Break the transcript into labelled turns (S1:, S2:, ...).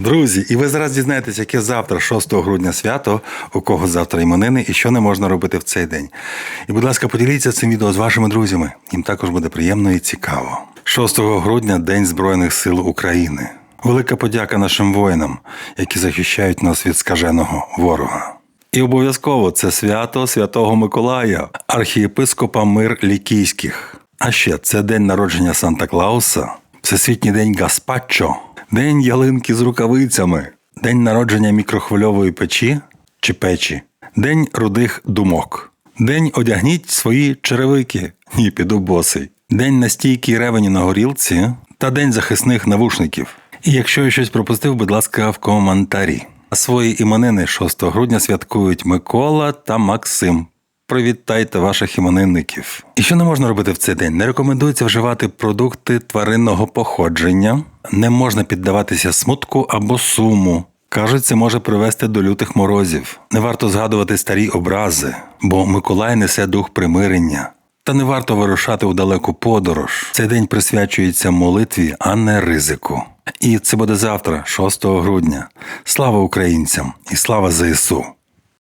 S1: Друзі, і ви зараз дізнаєтесь, яке завтра, 6 грудня свято, у кого завтра іменини і що не можна робити в цей день. І, будь ласка, поділіться цим відео з вашими друзями. Їм також буде приємно і цікаво. 6 грудня День Збройних сил України. Велика подяка нашим воїнам, які захищають нас від скаженого ворога. І обов'язково це свято Святого Миколая, архієпископа Мир Лікійських. А ще це день народження Санта Клауса, Всесвітній день Гаспачо, День ялинки з рукавицями, День народження мікрохвильової печі чи печі, День рудих думок, День одягніть свої черевики, ні, піду босий, День настійкій ревені на горілці та День захисних навушників. І якщо я щось пропустив, будь ласка, в коментарі. А свої іменини 6 грудня святкують Микола та Максим. Привітайте ваших іменинників. І що не можна робити в цей день? Не рекомендується вживати продукти тваринного походження, не можна піддаватися смутку або суму. Кажуть, це може привести до лютих морозів. Не варто згадувати старі образи, бо Миколай несе дух примирення. Та не варто вирушати у далеку подорож. Цей день присвячується молитві, а не ризику. І це буде завтра, 6 грудня. Слава українцям і слава ЗСУ!